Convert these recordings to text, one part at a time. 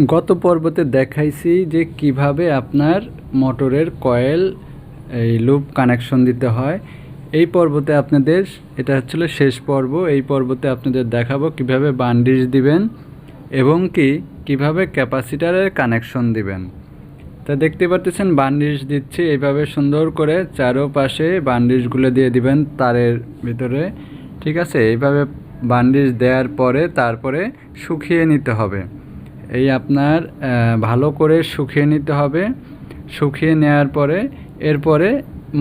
গত পর্বতে দেখাইছি যে কীভাবে আপনার মোটরের কয়েল, এই লুপ কানেকশন দিতে হয়। এই পর্বতে আপনাদের, এটা হচ্ছিল শেষ পর্ব, এই পর্বতে আপনাদের দেখাবো কীভাবে বান্ডিশ দিবেন এবং কি কীভাবে ক্যাপাসিটারের কানেকশন দিবেন। তা দেখতে পাচ্ছেন বান্ডিশ দিচ্ছি এইভাবে সুন্দর করে চারোপাশে বান্ডিশগুলো দিয়ে দিবেন তারের ভিতরে। ঠিক আছে? এইভাবে বান্ডিশ দেওয়ার পরে তারপরে শুকিয়ে নিতে হবে। এই আপনার ভালো করে শুকিয়ে নিতে হবে। শুকিয়ে নেওয়ার পরে, এরপরে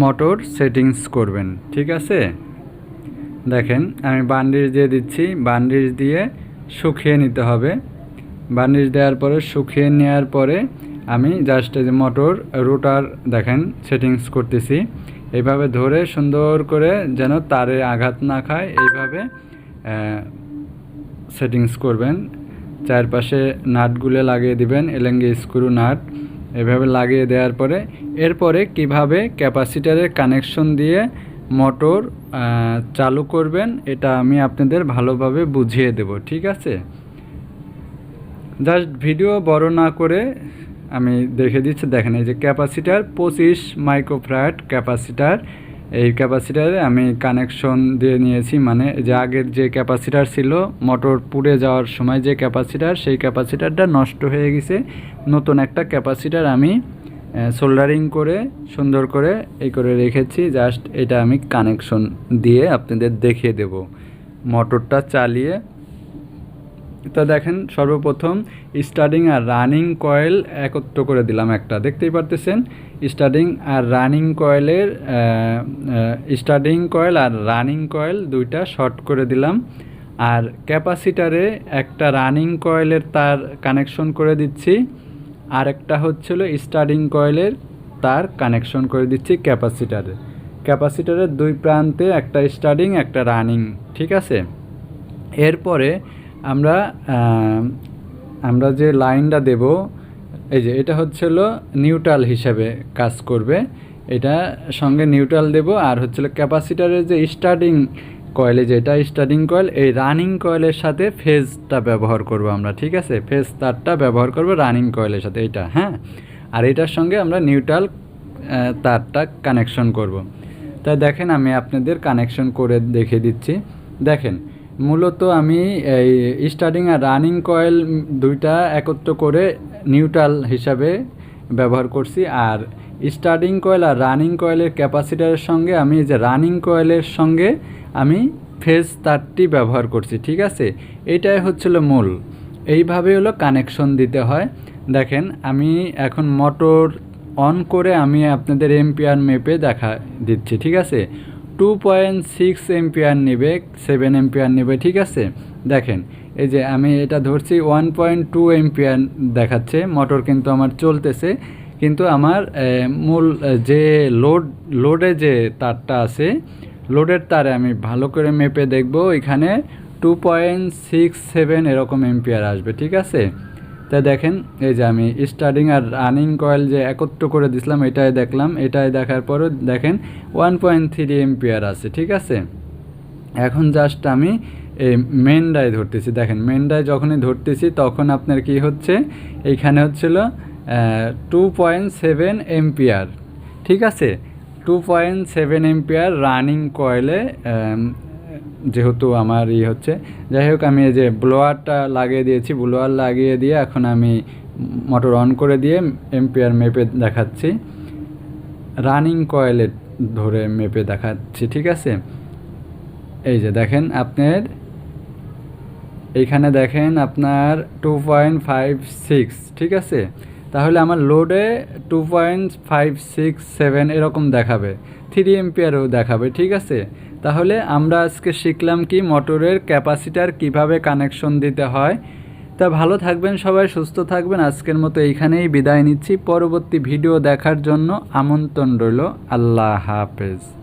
মোটর সেটিংস করবেন, ঠিক আছে? দেখেন, আমি বান্ডিশ দিয়ে দিচ্ছি। বান্ডিশ দিয়ে শুকিয়ে নিতে হবে। বান্ডিশ দেওয়ার পরে, শুকিয়ে নেওয়ার পরে আমি জাস্ট যে মোটর রোটার, দেখেন, সেটিংস করতেছি। এইভাবে ধরে সুন্দর করে যেন তারে আঘাত না খায়, এইভাবে সেটিংস করবেন। চারপাশে নাটগুলো লাগিয়ে দিবেন, এলেঙ্গি স্ক্রু নাট, এভাবে লাগিয়ে দেওয়ার পরে, এরপরে কীভাবে ক্যাপাসিটারের কানেকশন দিয়ে মোটর চালু করবেন, এটা আমি আপনাদের ভালোভাবে বুঝিয়ে দেব, ঠিক আছে? জাস্ট ভিডিও বড় না করে আমি দেখে দিচ্ছি, দেখেন এই যে ক্যাপাসিটার, পঁচিশ মাইক্রোফ্রাট ক্যাপাসিটার এই ক্যাপাসিটারে আমি কানেকশন দিয়ে নিয়েছি। মানে যে আগের যে ক্যাপাসিটার ছিল মোটর পুড়ে যাওয়ার সময় যে ক্যাপাসিটার সেই ক্যাপাসিটারটা নষ্ট হয়ে গেছে। নতুন একটা ক্যাপাসিটার আমি সোল্ডারিং করে, সুন্দর করে এই করে রেখেছি। জাস্ট এটা আমি কানেকশন দিয়ে আপনাদের দেখিয়ে দেব। মোটরটা চালিয়ে তো দেখেন, সর্বপ্রথম স্টার্টিং আর রানিং কয়েল একত্র করে দিলাম একটা। দেখতেই পারতেছেন, স্টার্টিং আর রানিং কয়েলের স্টার্টিং কয়েল আর রানিং কয়েল দুইটা শর্ট করে দিলাম। আর ক্যাপাসিটারে একটা রানিং কয়েলের তার কানেকশন করে দিচ্ছি। আর একটা হচ্ছিল স্টার্টিং কয়েলের তার কানেকশন করে দিচ্ছি ক্যাপাসিটারে। ক্যাপাসিটারের দুই প্রান্তে একটা স্টার্টিং, একটা রানিং, ঠিক আছে? এরপরে আমরা আমরা যে লাইনটা দেব, এই যে এটা হচ্ছিল নিউট্রাল হিসাবে কাজ করবে। এটা সঙ্গে নিউট্রাল দেব, আর হচ্ছিল ক্যাপাসিটারের যে স্টার্টিং কয়েলে যেটা স্টার্টিং কয়েল, এই রানিং কয়েলের সাথে ফেজটা ব্যবহার করব আমরা, ঠিক আছে? ফেজ তারটা ব্যবহার করব রানিং কয়েলের সাথে, এইটা হ্যাঁ? আর এটার সঙ্গে আমরা নিউট্রাল তারটা কানেকশন করব। তাই দেখেন আমি আপনাদের কানেকশন করে দেখে দিচ্ছি। দেখেন মূলত আমি এই স্টার্টিং আর রানিং কয়েল দুইটা একত্র করে নিউট্রাল হিসাবে ব্যবহার করছি। আর স্টার্টিং কয়েল আর রানিং কয়েলের ক্যাপাসিটারের সঙ্গে আমি যে রানিং কয়েলের সঙ্গে আমি ফেজ তারটি ব্যবহার করছি, ঠিক আছে? এটাই হচ্ছিল মূল। এইভাবে হলো কানেকশন দিতে হয়। দেখেন, আমি এখন মোটর অন করে আমি আপনাদের এম্পিয়ার মেপে দেখা দিচ্ছি, ঠিক আছে? টু পয়েন্ট সিক্স এম্পিয়ার নেবে সেভেন এম্পিয়ার নেবে, ঠিক আছে? দেখেন, এই যে আমি এটা ধরছি ওয়ান পয়েন্ট টু এম্পিয়ার দেখাচ্ছে মোটর কিন্তু আমার চলতেছে, কিন্তু আমার মূল যে লোড লোডে যে তারটা আছে লোডের তারে আমি ভালো করে মেপে দেখব, এখানে টু পয়েন্ট সিক্স সেভেন এরকম এম্পিয়ার আসবে, ঠিক আছে? তা দেখেন, এই যে আমি স্টার্টিং আর রানিং কয়েল যে একত্র করে দিছিলাম, এটাই দেখলাম, এটাই দেখার পরও দেখেন ওয়ান পয়েন্ট থ্রি এম্পিয়ার আছে, ঠিক আছে? এখন জাস্ট আমি এই মেনডাই ধরতেছি, দেখেন মেনডাই যখনই ধরতেছি, তখন আপনার কি হচ্ছে? এইখানে হচ্ছিল টু পয়েন্ট সেভেন এম্পিয়ার ঠিক আছে? Two point seven ampere running কয়েলে যেহেতু আমার ই হচ্ছে। যাই হোক, আমি এই যে ব্লোয়ারটা লাগিয়ে দিয়েছি ব্লোয়ার লাগিয়ে দিয়ে এখন আমি মোটর অন করে দিয়ে এম্পিয়ার মেপে দেখাচ্ছি। রানিং কয়েলে ধরে মেপে দেখাচ্ছি, ঠিক আছে? এই যে দেখেন, আপনার এইখানে দেখেন আপনার টু পয়েন্ট ফাইভ সিক্স ঠিক আছে? তাহলে আমার লোডে two point five six seven এরকম দেখাবে। থ্রি এম্পিয়ারও দেখাবে, ঠিক আছে? তাহলে আমরা আজকে শিখলাম কি মোটরের ক্যাপাসিটার কীভাবে কানেকশন দিতে হয়। তা ভালো থাকবেন সবাই, সুস্থ থাকবেন। আজকের মতো এইখানেই বিদায় নিচ্ছি। পরবর্তী ভিডিও দেখার জন্য আমন্ত্রণ রইল। আল্লাহ হাফেজ।